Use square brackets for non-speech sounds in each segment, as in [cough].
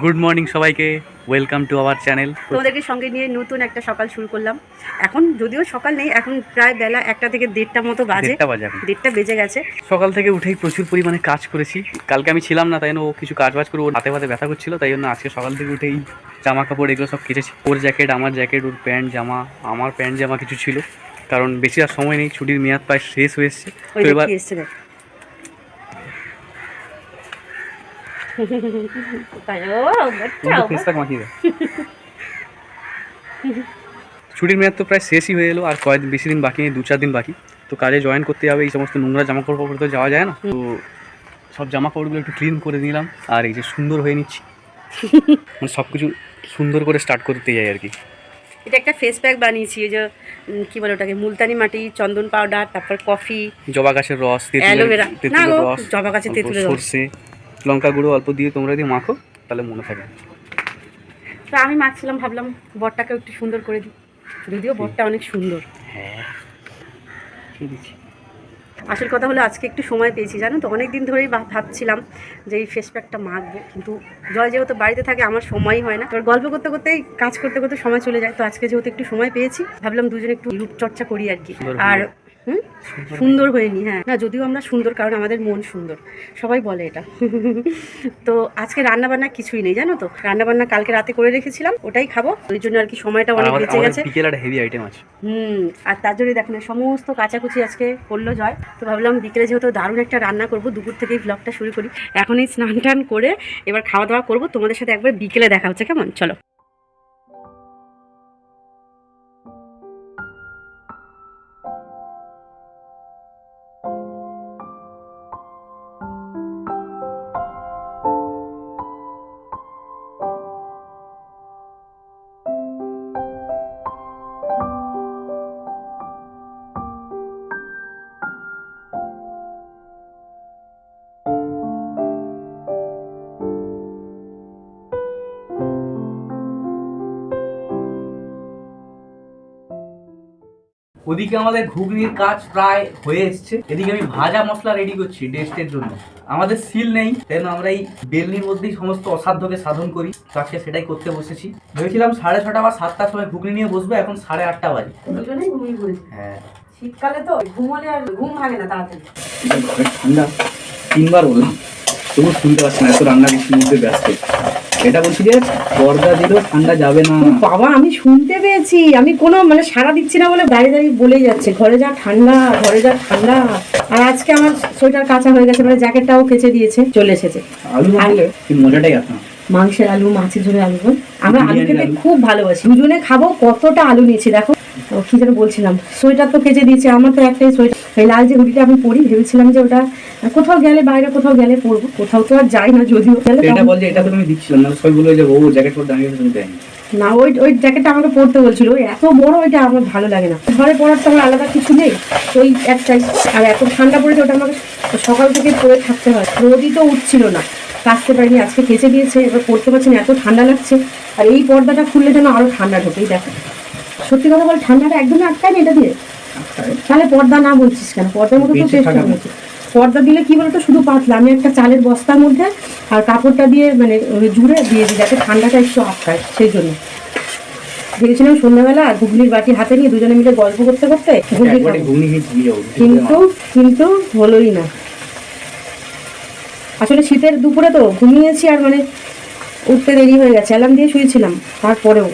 Good morning সবাইকে welcome to our channel তোমাদেরকে সঙ্গে নিয়ে নতুন একটা সকাল শুরু করলাম। এখন যদিও সকাল নেই এখন প্রায় বেলা একটা থেকে দেড়টা মতো বাজে। দেড়টা বাজে গেছে। সকাল থেকে উঠেই প্রচুর পরিমাণে কাজ করেছি। কালকে আমি ছিলাম না তাই জন্য ও কিছু কাজ বাজ করে ওর হাতে হাতে ব্যথা করছিল তাই জন্য আজকে সকাল থেকে উঠেই জামা কাপড় এগুলো সব কেটেছি ওর জ্যাকেট আমার জ্যাকেট ওর প্যান্ট জামা আমার প্যান্ট জামা কিছু ছিল। কারণ বেশি আর সময় নেই ছুটির মেয়াদ প্রায় শেষ হয়ে এসছে। ওই তো এবার দেখি এসছে দেখ তাই ও, বাচ্চা, ও, ফেসটা মাখিয়ে দেয় [laughs] ছুটির মেয়াদ তো প্রায় শেষই হয়ে এলো আর কয়েক বেশি দিন বাকি দু চার দিন বাকি। তো কাজে জয়েন করতে যাবে এই সমস্ত নোংরা জামা কাপড় তো যাওয়া যায় না। তো সব জামা কাপড়গুলো একটু ক্লিন করে নিলাম আর এই যে সুন্দর হয়ে নিচ্ছি। মানে সব কিছু সুন্দর করে স্টার্ট করতে যাই আর কি। এটা একটা ফেস প্যাক বানিয়েছি এই যে কি বলে ওটাকে মুলতানি মাটি চন্দন পাউডার তারপর কফি জবা গাছের রস তেঁতুলের অ্যালোভেরা। না রস জবা গাছের তেঁতুলের রস। লঙ্কা গুঁড়ো অল্প দিয়ে তোমরা যদি মাখো তাহলে মনে থাকে তো আমি মাখছিলাম ভাবলাম বরটাকেও একটু সুন্দর করে দিই যদিও বরটা অনেক সুন্দর। হ্যাঁ। আসল কথা হলো আজকে একটু সময় পেয়েছি জানো তো? অনেক দিন ধরেই ভাব- ভাবছিলাম যে এই ফেস প্যাকটা মাখবো কিন্তু জয় যেহেতু বাড়িতে থাকে আমার সময়ই হয় না। এবার গল্প করতে করতেই কাজ করতে করতে সময় চলে যায় তো আজকে যেহেতু একটু সময় পেয়েছি ভাবলাম দুজনে একটু রূপচর্চা করি আর কি। আর হুম? সুন্দর হয়নি হ্যাঁ। না যদিও আমরা সুন্দর কারণ আমাদের মন সুন্দর। সবাই বলে এটা। [laughs] তো আজকে রান্না বান্না কিছুই নেই জানো তো? রান্না বান্না কালকে রাতে করে রেখেছিলাম ওটাই খাব। ওই জন্য আর কি সময়টা অনেক বেঁচে গেছে। হেভি আইটেম আছে। হুম আর তার জন্য দেখুন এই সমস্ত কাচাকুচি আজকে করল জয়। তো ভাবলাম বিকেলে যেহেতু দারুণ একটা রান্না করব দুপুর থেকেই ব্লগটা শুরু করি। এখনই স্নান টান করে এবার খাওয়া দাওয়া করব। তোমাদের সাথে একবার বিকেলে দেখা হচ্ছে কেমন? চলো। ওদিকে আমাদের ঘুগনির কাজ প্রায় হয়ে এসছে। এদিকে আমি ভাজা মশলা রেডি করছি টেস্টের জন্য। আমাদের সিল নেই তাই আমরা এই বেলনির মধ্যেই সমস্ত অসাধ্যকে সাধন করি। তো আজকে সেটাই করতে বসেছি। ভেবেছিলাম সাড়ে ছটা বা সাতটার সময় ঘুগনি নিয়ে বসবো এখন সাড়ে আটটা বাজে। হ্যাঁ। শীতকালে তো ঘুমোলে আর ঘুম ভাঙে না তাড়াতাড়ি। ঠান্ডা। তিনবার বললাম। তবু শুনতে পাচ্ছি না এত রান্না মধ্যে ব্যস্ত। এটা বলছি যে পর্দা দিলেও ঠান্ডা যাবে না। বাবা আমি শুনতে পেয়েছি। আমি কোনো মানে সারা দিচ্ছি না বলে দাঁড়িয়ে দাঁড়িয়ে বলে যাচ্ছে। ঘরে যা ঠান্ডা ঘরে যা ঠান্ডা। আর আজকে আমার সোয়েটার কাঁচা হয়ে গেছে মানে জ্যাকেটটাও কেচে দিয়েছে চলে এসেছে। আলু আলু কি মজাটাই আপনার মাংসের আলু মাছের ঝোলের আলু। আমরা আলু। খেতে খুব ভালোবাসি। দুজনে খাব কতটা আলু নিয়েছি দেখো। কি যেন বলছিলাম? সোয়েটার তো কেচে দিয়েছে আমার তো একটাই সোয়েটার। এই লাল যে হুডিটা আমি পরি ভেবেছিলাম যে ওটা কোথাও গেলে বাইরে কোথাও গেলে পরবো কোথাও তো আর যাই না যদিও। এটা তখন- বল যে এটা তো তুমি দিচ্ছিলাম না সবগুলো যে ও জ্যাকেট পরে দাঁড়িয়ে তুমি দেয়নি। না ওই ওই জ্যাকেটটা আমাকে পরতে বলছিল এত বড় ওইটা আমার ভালো লাগে না। ঘরে পরার তো আমার আলাদা কিছু নেই ওই একটাই আর এত ঠান্ডা পড়েছে ওটা আমাকে সকাল থেকে পরে থাকতে হয় রোদই তো উঠছিল না। কাচতে পারিনি আজকে কেচে দিয়েছে এবার পড়তে পারছি না এত ঠান্ডা লাগছে। আর এই পর্দাটা খুললে যেন আরও ঠান্ডা ঢোকেই দেখো। সত্যি কথা বল ঠান্ডাটা একদমই আটকায় না এটা দিয়ে? তাহলে পর্দা না বলছিস কেন? পর্দার মধ্যে তো চেষ্টা থাকা পর্দা দিলে কি বলতো শুধু পাতলা। আমি একটা চালের বস্তার মধ্যে আর কাপড়টা দিয়ে মানে জুড়ে দিয়ে দিই যাতে ঠান্ডাটা একটু আটকায় সেই জন্য। ভেবেছিলাম সন্ধ্যাবেলা ঘুগনির বাটি হাতে নিয়ে দুজনে মিলে গল্প করতে করতে ঘুগনি কিন্তু কিন্তু হলোই না। আসলে শীতের দুপুরে তো ঘুমিয়েছি আর মানে উঠতে দেরি হয়ে গেছে। অ্যালার্ম দিয়ে শুয়েছিলাম তারপরেও।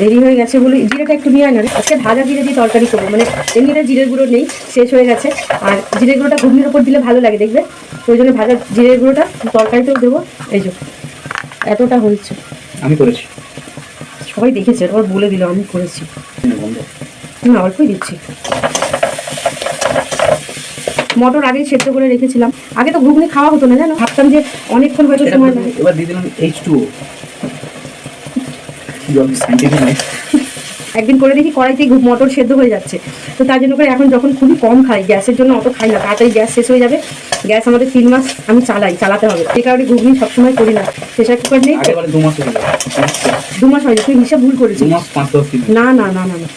দেরি হয়ে গেছে বলে জিরেটা একটু নিয়ে না আজকে ভাজা জিরে দিয়ে তরকারি করব। মানে এমনিতে জিরের গুঁড়ো নেই শেষ হয়ে গেছে। আর জিরের গুঁড়োটা ঘুগনির ওপর দিলে ভালো লাগে দেখবে। ওই জন্য ভাজা জিরের গুঁড়োটা তরকারিতেও দেবো। এই যে এতটা হয়েছে। আমি করেছি। সবাই দেখেছে এবার বলে দিল আমি করেছি। না অল্পই দিচ্ছি। মটর আগেই সেদ্ধ করে রেখেছিলাম। আগে তো ঘুগনি খাওয়া হতো না জানো? ভাবতাম যে অনেকক্ষণ হয়তো সময় লাগে। এবার দিয়ে দিলাম এইচ টু সাইন্টিফিক একদিন করে দেখি কড়াইতেই ঘু- মটর সেদ্ধ হয়ে যাচ্ছে। তো তার জন্য করে এখন যখন খুবই কম খাই গ্যাসের জন্য অত খাই না তাড়াতাড়ি গ্যাস শেষ হয়ে যাবে। গ্যাস আমাদের তিন মাস আমি চালাই চালাতে হবে। এই কারণে ঘুগনি সবসময় করি না। প্রেশার কুকার নেই। দু মাস হয়ে দু মাস হয়নি তুই হিসাব ভুল করেছিস। না না না না না।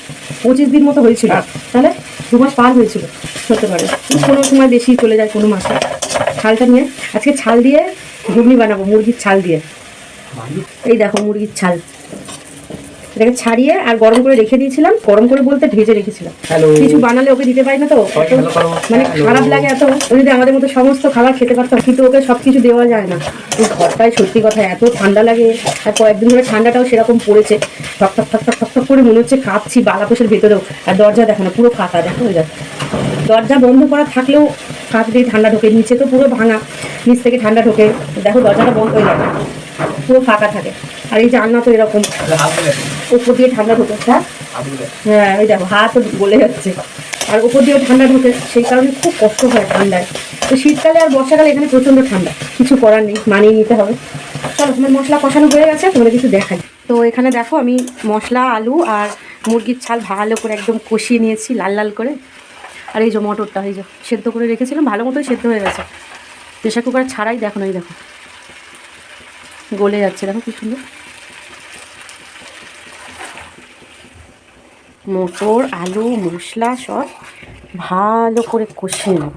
পঁচিশ দিন মতো হয়েছিল। তাহলে দু মাস পার হয়েছিল। হতে পারে কোনো সময় বেশি চলে যায় কোনো মাসে ছালটা নিয়ে আজকে ছাল দিয়ে ঘুগনি বানাবো মুরগির ছাল দিয়ে। এই দেখো মুরগির ছাল। এটাকে ছাড়িয়ে আর গরম করে রেখে দিয়েছিলাম। গরম করে বলতে ভেজে রেখেছিলাম। কিছু বানালে ওকে দিতে পারি না তো। মানে খারাপ লাগে এত। ও যদি আমাদের মতো সমস্ত খাবার খেতে পারতাম কিন্তু ওকে সব কিছু দেওয়া যায় না। ঘরটায় সত্যি কথা এত ঠান্ডা লাগে। আর কয়েকদিন ধরে ঠান্ডাটাও সেরকম পড়েছে। ঠক ঠক ঠক ঠক ঠক ঠক করে মনে হচ্ছে কাঁপছি বালাপোষের ভেতরেও। আর দরজা দেখো না পুরো ফাঁকা দেখো দরজা বন্ধ করা থাকলেও কাঁচ দিয়ে ঠান্ডা ঢোকে নিচে তো পুরো ভাঙা নিচ থেকে ঠান্ডা ঢোকে। দেখো দরজাটা বন্ধ হয়ে যাবে পুরো ফাঁকা থাকে। আর এই জানলা তো এরকম। উপর দিয়ে ঠান্ডা ঢোকে। হ্যাঁ? হ্যাঁ ওই দেখো হাত গলে যাচ্ছে। আর উপর দিয়েও ঠান্ডা ঢোকে। সেই কারণে খুব কষ্ট হয় ঠান্ডায়। তো শীতকালে আর বর্ষাকালে এখানে প্রচণ্ড ঠান্ডা। কিছু করার নেই মানিয়ে নিতে হবে। চলো তোমার মশলা কষানো হয়ে গেছে তোমাদের কিছু দেখাই। তো এখানে দেখো আমি মশলা আলু আর মুরগির ছাল ভালো করে একদম কষিয়ে নিয়েছি লাল লাল করে। আর এই যে মটরটা এই যে সেদ্ধ করে রেখেছিলাম ভালো মতোই সেদ্ধ হয়ে গেছে। প্রেশার কুকার ছাড়াই দেখো না এই দেখো। গলে যাচ্ছে দেখো কি সুন্দর। মটর আলু মশলা সব ভালো করে কষিয়ে নেব।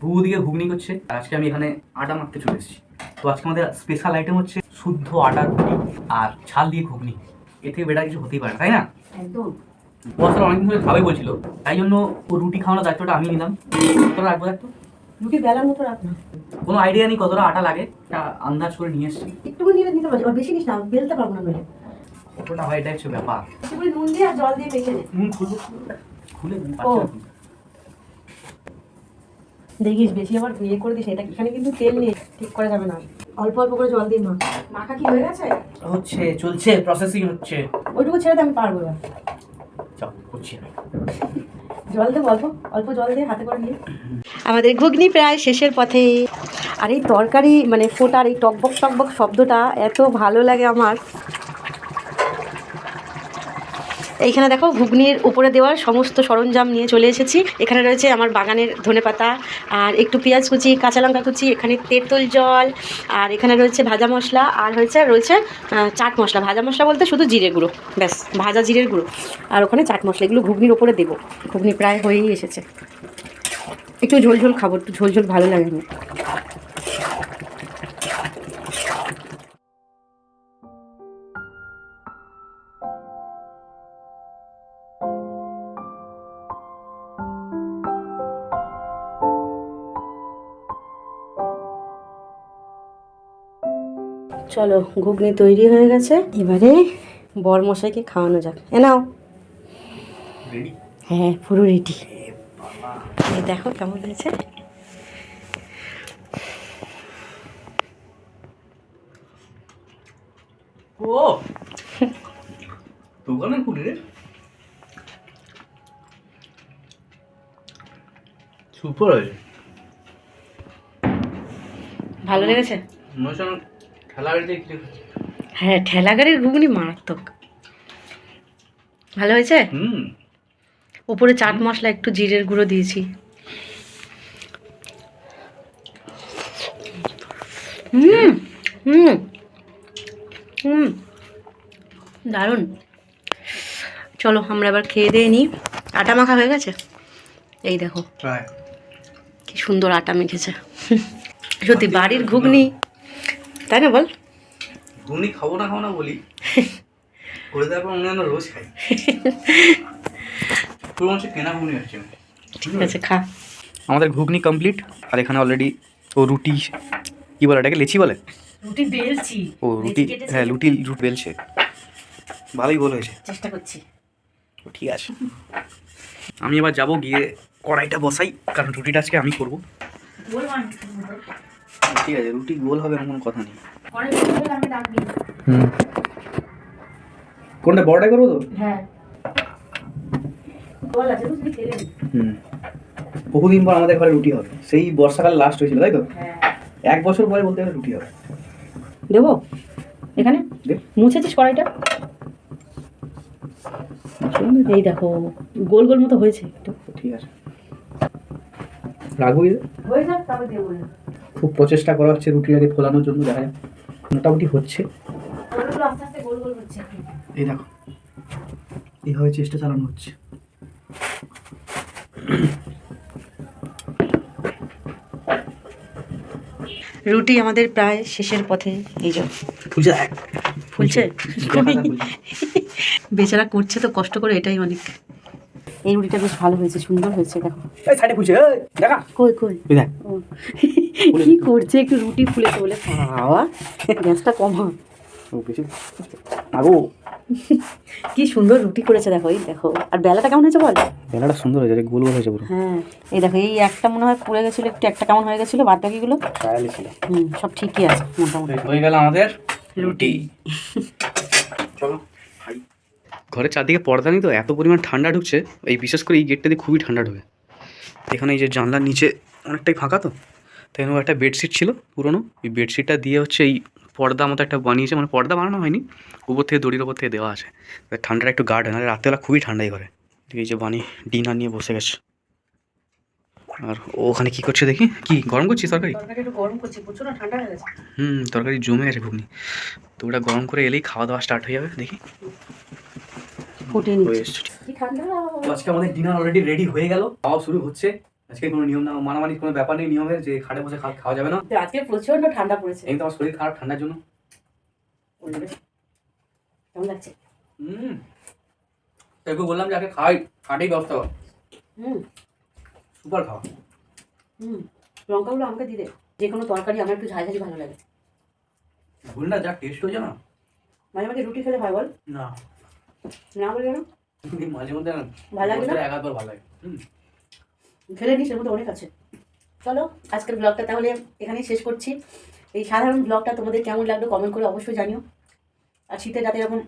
দুদিকে ঘুগনি করছে। আজকে আমি এখানে আটা মাখতে চলে এসেছি। তো আজকে আমাদের স্পেশাল আইটেম হচ্ছে শুদ্ধ আটার রুটি আর ছাল দিয়ে ঘুগনি। এতে থেকে বেটার কিছু হতেই পারে তাই না? একদম। আসলে অনেকদিন ধরে খাবে বলছিল। তাই জন্য ও রুটি খাওয়ানোর দায়িত্বটা আমি নিলাম। তোরা রাখব একটু? রুটি বেলার মতো রাখ না। কোনো আইডিয়া নেই কতটা আটা লাগে তা আন্দাজ করে নিয়ে এসেছি। একটু নিলে নিতে পারছি আর বেশি নিস না বেলতে পারব না নইলে। কতটা হয় এটা হচ্ছে ব্যাপার। নুন দিয়ে আর জল দিয়ে মেখে নে। নুন খুলবো। খুলে নুন পাচ্ছি। দেখিস বেশি আবার ইয়ে করে দিস এটা এখানে কিন্তু তেল নেই ঠিক করা যাবে না। অল্প অল্প করে জল দিয়ে মাখ। মাখা কি হয়ে গেছে? হচ্ছে চলছে প্রসেসিং হচ্ছে। ওইটুকু ছেড়ে আমি পারব চল করছি আমি। জল দেবো অল্প অল্প জল দিয়ে হাতে করে নিয়ে। আমাদের ঘুগনি প্রায় শেষের পথে। আর এই তরকারি মানে ফোটার এই টকবক টকবক শব্দটা এত ভালো লাগে আমার। এইখানে দেখো ঘুগনির উপরে দেওয়ার সমস্ত সরঞ্জাম নিয়ে চলে এসেছি। এখানে রয়েছে আমার বাগানের ধনেপাতা, আর একটু পেঁয়াজ কুচি, কাঁচা লঙ্কা কুচি, এখানে তেঁতুল জল, আর এখানে রয়েছে ভাজা মশলা, আর হয়েছে, রয়েছে চাট মশলা। ভাজা মশলা বলতে শুধু জিরে গুঁড়ো, ব্যাস, ভাজা জিরের গুঁড়ো। আর ওখানে চাট মশলা, এগুলো ঘুগনির ওপরে দেবো। ঘুগনি প্রায় হয়েই এসেছে। একটু ঝোল ঝোল খাব, একটু ঝোল ঝোল ভালো লাগে চলো ঘুগনি তৈরি হয়ে গেছে। এবারে বর মশাইকে খাওয়ানো যাক। এ নাও। হ্যাঁ পুরো রেডি দেখো কেমন হয়েছে। ও! [laughs] দোকানে খুলে রে। সুপার হয়েছে। ভালো লেগেছে? হ্যাঁ ঠেলা গাড়ির ঘুগনি মারাত্মক। ভালো হয়েছে? হুম। উপরে চাট মশলা একটু জিরের গুঁড়ো দিয়েছি। হুম হুম হুম। দারুণ। চলো আমরা এবার খেয়ে দিয়ে নিই। আটা মাখা হয়ে গেছে? এই দেখো। কি সুন্দর আটা মেখেছে। সত্যি বাড়ির ঘুগনি তাই না বল? ঘুগনি খাব না খাব না বলি। করে তারপর মনে হয় রোজ খাই। পুরো কেনা ঘুগনি হচ্ছে। ঠিক আছে খা। আমাদের ঘুগনি কমপ্লিট আর এখানে অলরেডি ও রুটি কি বলে এটাকে লেচি বলে? রুটি বেলছি। ও রুটি হ্যাঁ রুটি রুট বেলছে। ভালোই গোল হয়েছে। চেষ্টা করছি। তো ঠিক আছে। আমি এবার যাব গিয়ে কড়াইটা বসাই কারণ রুটিটা আজকে আমি করব। ঠিক আছে রুটি গোল হবে এমন কথা নেই। হুম। কোনটা বড়টা করব তো? হ্যাঁ। হুম। বহুদিন পর আমাদের ঘরে রুটি হবে। সেই বর্ষাকাল লাস্ট হয়েছিল তাই তো? হ্যাঁ। এক বছর পরে বলতে গেলে রুটি হবে। দেবো? এখানে। মুছেছিস কড়াইটা? এই দেখো গোল গোল মতো হয়েছে। ঠিক আছে। রাখব হয়ে যাক তারপর দেবো না খুব প্রচেষ্টা করা হচ্ছে রুটিটাকে ফোলানোর জন্য দেখা যাক। মোটামুটি হচ্ছে। এই দেখো এইভাবে চেষ্টা চালানো হচ্ছে। রুটি আমাদের প্রায় শেষের পথে এই যে পূজা ফুলছে। বেচারা করছে তো কষ্ট করে এটাই অনেক। এই রুটিটা বেশ ভালো হয়েছে সুন্দর হয়েছে দেখো। এই সাইডে ফুলছে এই, দেখা। কই কই? দেখ। কি করছে? একটু রুটি ফুলেছে বলে খাওয়া গ্যাসটা কমা আগো। কি সুন্দর রুটি করেছে দেখো এই দেখো। আর বেলাটা কেমন হয়েছে বল? বেলাটা সুন্দর হয়েছে গোল গোল হয়েছে পুরো। হ্যাঁ এই দেখো এই একটা মনে হয় পুড়ে গেছিল একটু একটা কেমন হয়ে গেছিল বাদ বাকিগুলো। হুম সব ঠিকই আছে। মোটামুটি হয়ে গেল আমাদের রুটি। চলো ঘরের চারদিকে পর্দা নেই তো এত পরিমাণ ঠান্ডা ঢুকছে এই বিশেষ করে এই গেটটা দিয়ে খুবই ঠান্ডা ঢুকে। এখানে এই যে জানলার নিচে অনেকটাই ফাঁকা তো। তাই জন্য একটা বেডশিট ছিল পুরনো। ওই বেডশিটটা দিয়ে হচ্ছে এই পর্দা মতো একটা বানিয়েছে মানে পর্দা বানানো হয়নি উপর থেকে দড়ির ওপর থেকে দেওয়া আছে। তাই ঠান্ডাটা একটু গার্ড হয় নাহলে রাত্রেবেলা খুবই ঠান্ডাই করে। এই যে বানি ডিনার নিয়ে বসে গেছে। আর ও ওখানে কী করছে দেখি? কি গরম করছিস তরকারি? তরকারি একটু গরম করছি প্রচুর না ঠান্ডা হুম তরকারি জমে গেছে ঘুগনি। তো ওটা গরম করে এলেই খাওয়া দাওয়া স্টার্ট হয়ে যাবে দেখি। আজকে আমাদের ডিনার অলরেডি রেডি হয়ে গেল খাওয়া শুরু হচ্ছে। আজকে কোনো নিয়ম না মানামানি কোনো ব্যাপার নেই নিয়মের যে খাটে বসে খাওয়া যাবে না। আজকে প্রচণ্ড ঠান্ডা পড়েছে। এই তো আমার শরীর খারাপ ঠান্ডার জন্য। কেমন লাগছে? হুম। বললাম যে আগে খাই খাটেই ব্যবস্থা কর হুম। সুপার খাওয়া। হুম। লঙ্কাগুলো আমাকে দিয়ে দে। যে কোনো তরকারি আমার একটু ঝাল ঝালি ভালো লাগে। ভুল না যা টেস্ট হয়েছে না। মাঝে মাঝে রুটি খেলে হয় বল। না। না বলে মাঝে মধ্যে ভালো লাগে না? ভালো লাগে। হুম। খেলে নিস, এর মধ্যে অনেক আছে। চলো, আজকের ব্লগটা তাহলে এখানেই শেষ করছি। এই সাধারণ ব্লগটা তোমাদের কেমন লাগল কমেন্ট করে অবশ্যই জানিও। আর শীতে যাতে এরকম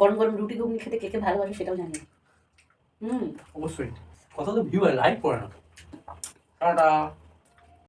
গরম গরম রুটি ঘুগনি খেতে কে কে ভালোবাসে সেটাও জানি হুম। অবশ্যই। কথা তো ভিউ লাইক করে না। টাটা।